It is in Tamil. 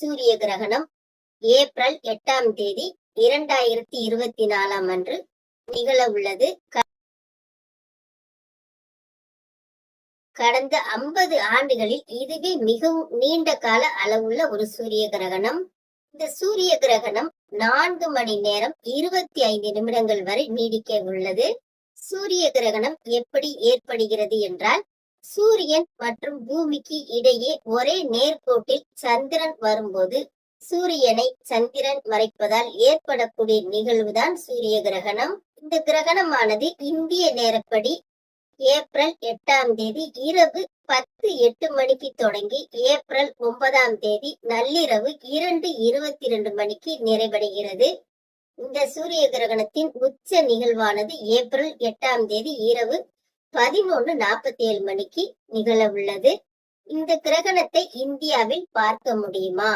சூரிய கிரகணம் ஏப்ரல் எட்டாம் தேதி இரண்டாயிரத்தி இருபத்தி நாலாம் அன்று நிகழ உள்ளது கடந்த ஐம்பது ஆண்டுகளில் இதுவே மிகவும் நீண்ட கால அளவுள்ள ஒரு சூரிய கிரகணம். இந்த சூரிய கிரகணம் நான்கு மணி நேரம் இருபத்தி ஐந்து நிமிடங்கள் வரை நீடிக்க உள்ளது சூரிய கிரகணம் எப்படி ஏற்படுகிறது என்றால் சூரியன் மற்றும் பூமிக்கு இடையே ஒரே நேர்கோட்டில் சந்திரன் வரும்போது சூரியனை சந்திரன் மறைப்பதால் ஏற்படக்கூடிய நிகழ்வுதான் சூரிய கிரகணம். இந்த கிரகணமானது இந்திய நேரப்படி ஏப்ரல் எட்டாம் தேதி இரவு பத்து எட்டு மணிக்கு தொடங்கி ஏப்ரல் ஒன்பதாம் தேதி நள்ளிரவு இரண்டு இருபத்தி இரண்டு மணிக்கு நிறைவடைகிறது. இந்த சூரிய கிரகணத்தின் உச்ச நிகழ்வானது ஏப்ரல் எட்டாம் தேதி இரவு பதினொன்று நாற்பத்தி ஏழு மணிக்கு நிகழ உள்ளது. இந்த கிரகணத்தை இந்தியாவில் பார்க்க முடியுமா?